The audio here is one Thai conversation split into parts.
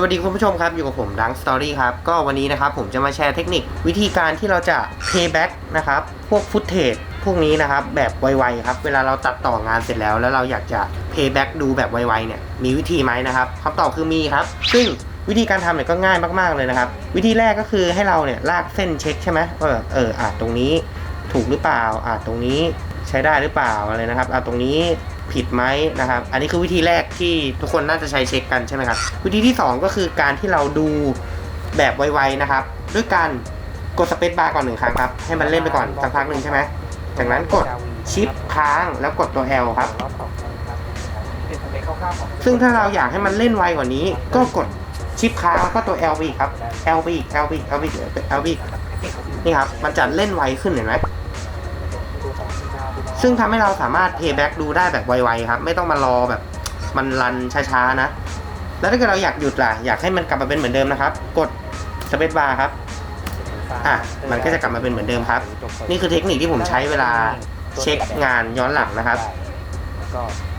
สวัสดีคุณผู้ชมครับ อยู่กับผมดังสตอรี่ครับ ก็วันนี้นะครับผมจะมาแชร์เทคนิค วิธีการที่เราจะ payback นะครับ พวกฟุตเทจพวกนี้นะครับ แบบไวๆครับ เวลาเราตัดต่องานเสร็จแล้ว แล้วเราอยากจะ payback ดูแบบไวๆเนี่ยมีวิธีไหมนะครับคำตอบคือมีครับ ซึ่งวิธีการทำเนี่ยก็ง่ายมากๆเลยนะครับ วิธีแรกก็คือให้เราเนี่ยลากเส้นเช็คใช่ไหมว่าแบบเอออะตรงนี้ถูกหรือเปล่าอะตรงนี้ ใช้ได้หรือเปล่าอะไรนะครับอะตรงนี้ผิดไหมนะครับ อันนี้คือวิธีแรกที่ทุกคนน่าจะใช้เช็คกันใช่ไหมครับ วิธีที่ 2 ก็คือการที่เราดูแบบไวๆนะครับ ด้วยการกดสเปซบาร์ก่อนหนึ่งครั้งครับ ให้มันเล่นไปก่อนสักพักหนึ่งใช่ไหม จากนั้นกดชิปค้างแล้วกดตัว L ครับ ซึ่งถ้าเราอยากให้มันเล่นไวกว่านี้ ก็กดชิปค้างแล้วก็ตัว L ไปอีกครับ L ไปอีก L ไปอีก L ไปอีก L ไปอีกนี่ครับ มันจะเล่นไวขึ้นเห็นไหม ซึ่งทำให้เราสามารถ payback ดูได้แบบไวๆครับ ไม่ต้องมารอแบบมันรันช้าๆนะ แล้วถ้าเกิดเราอยากหยุดล่ะ อยากให้มันกลับมาเป็นเหมือนเดิมนะครับ กดสเปซบาร์ครับ อะ มันก็จะกลับมาเป็นเหมือนเดิมครับ นี่คือเทคนิคที่ผมใช้เวลาเช็คงานย้อนหลังนะครับ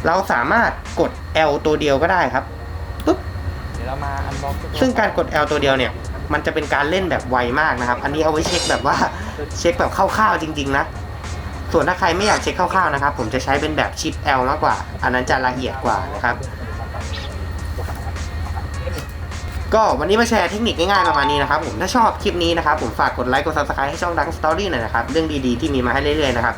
เราสามารถกด L ตัวเดียวก็ได้ครับปุ๊บซึ่งการกด L ตัวเดียวเนี่ยมันจะเป็นการเล่นแบบไวมากนะครับ อันนี้เอาไว้เช็คแบบว่าเช็คแบบคร่าวๆจริง ๆ นะ ส่วนถ้าใครไม่อยากเช็คคร่าวๆนะครับ ผมจะใช้เป็นแบบชิป L มากกว่า อันนั้นจะละเอียดกว่านะครับ ก็วันนี้มาแชร์เทคนิคง่ายๆประมาณนี้นะครับ ผมถ้าชอบคลิปนี้นะครับ ผมฝากกดไลค์กด subscribe ให้ช่องดังสตอรี่หน่อยนะครับ เรื่องดีๆที่มีมาให้เรื่อยๆนะครับ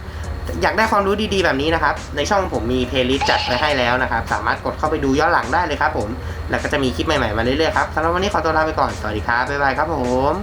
อยากได้ความรู้ดีๆแบบนี้นะครับ ในช่องผมมีเพลย์ลิสต์จัดไว้ให้แล้วนะครับ สามารถกดเข้าไปดูย้อนหลังได้เลยครับผม แล้วก็จะมีคลิปใหม่ๆมาเรื่อยๆครับสำหรับวันนี้ขอตัวลาไปก่อน สวัสดีครับ บ๊ายบายครับผม